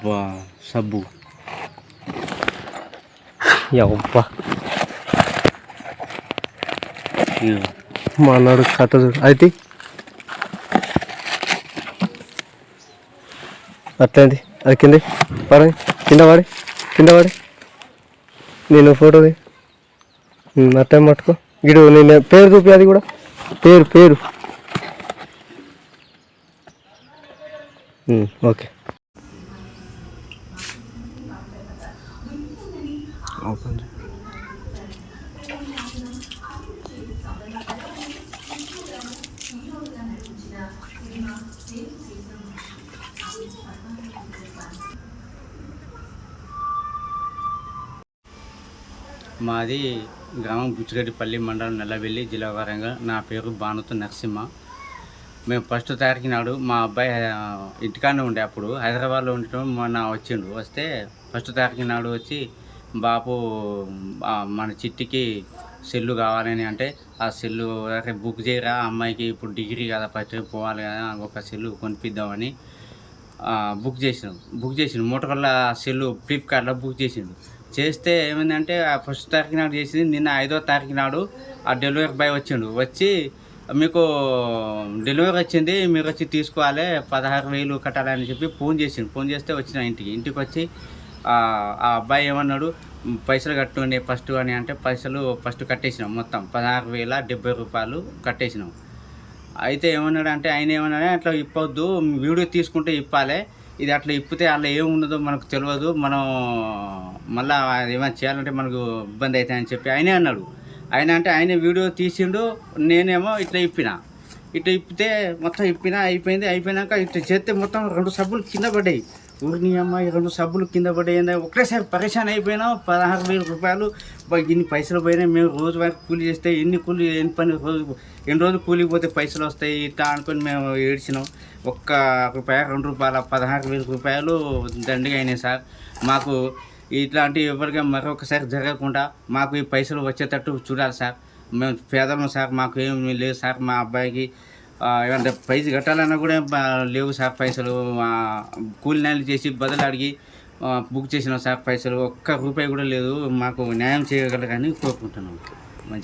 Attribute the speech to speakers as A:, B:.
A: అబ్బా సబ్బు
B: యవ్వా
A: ఇదిగో.
B: మా అన్నాడు కథ చూడు అయితే అట్లేంది అది కింద పడ కింద పడి కింద పడి నేను ఫోటోది అట్టే పట్టుకో గిడు నేను పేరు చూపి అది కూడా పేరు పేరు ఓకే
A: ఓపెన్ మాది గ్రామం బుచ్చిరెడ్డిపల్లి మండలం నెల్లవెల్లి జిల్లా వరంగల్. నా పేరు భానుతు నరసింహ. మేము ఫస్ట్ తారీఖు నాడు మా అబ్బాయి ఆ, ఇంటికాడనే ఉండే అప్పుడు. హైదరాబాద్లో ఉండటం మొన్న వచ్చిండు. వస్తే ఫస్ట్ తారీఖు నాడు వచ్చి బాపు మన చిట్టికి సెల్లు కావాలని అంటే ఆ సెల్లు బుక్ చేయరా అమ్మాయికి ఇప్పుడు డిగ్రీ కదా ఫస్ట్ పోవాలి కదా ఒక సెల్లు కొనిపిద్దామని బుక్ చేసినాం. బుక్ చేసిండు మూటకల్లా సెల్లు ఫ్లిప్కార్ట్లో బుక్ చేసిండు చేస్తే ఏమైందంటే ఆ ఫస్ట్ తారీఖు నాడు చేసింది నిన్న ఐదో తారీఖు నాడు ఆ డెలివరీ బాయ్ వచ్చిండు. వచ్చి మీకు డెలివరీ వచ్చింది మీరు వచ్చి తీసుకోవాలి పదహారు వేలు కట్టాలని చెప్పి ఫోన్ చేసిండు. ఫోన్ చేస్తే వచ్చిన ఇంటికి. ఇంటికి వచ్చి ఆ అబ్బాయి ఏమన్నాడు? పైసలు కట్టుకునే ఫస్ట్ అని అంటే పైసలు ఫస్ట్ కట్టేసినాం మొత్తం. పదహారు వేల డెబ్బై రూపాయలు కట్టేసినాం. అయితే ఏమన్నాడు అంటే ఆయన ఏమన్నాడు అట్లా ఇప్పొద్దు వీడియో తీసుకుంటే ఇప్పాలి. ఇది అట్లా ఇప్పితే అట్లా ఏముండదో మనకు తెలియదు మనం మళ్ళీ ఏమైనా చేయాలంటే మనకు ఇబ్బంది అవుతాయని చెప్పి ఆయనే అన్నాడు. ఆయన అంటే ఆయన వీడియో తీసిండు నేనేమో ఇట్లా ఇప్పిన. ఇట్లా ఇప్పితే మొత్తం ఇప్పిన అయిపోయింది. అయిపోయినాక ఇట్లా చేస్తే మొత్తం రెండు సబ్బులు కింద పడ్డాయి. ఊరిని అమ్మ ఈ రెండు సబ్బులు కింద పడేయండి. ఒకటేసారి పరేషాన్ అయిపోయినా పదహారు వేల రూపాయలు. ఇన్ని పైసలు పోయినాయి. మేము రోజు వరకు కూలి చేస్తే ఎన్ని కూలి ఎన్ని పని రోజు ఎన్ని రోజులు కూలికి పోతే పైసలు వస్తాయి? ఇట్లా అనుకొని మేము ఏడ్చినాం. ఒక్క రూపాయ రెండు రూపాయల పదహారు వేల రూపాయలు దండిగా అయినాయి సార్. మాకు ఇట్లాంటి ఎవరిగా మరొకసారి జరగకుండా మాకు ఈ పైసలు వచ్చేటట్టు చూడాలి సార్. మేము పేదలం సార్ మాకు ఏమి లేదు సార్ మా అబ్బాయికి. ఏమంటే పైసలు కట్టాలన్నా కూడా లేవు సాఫ్ పైసలు. కూలి నెలలు చేసి బదులు అడిగి బుక్ చేసిన సాఫ్ పైసలు. ఒక్క రూపాయి కూడా లేదు. మాకు న్యాయం చేయగలరని కోరుకుంటున్నాం.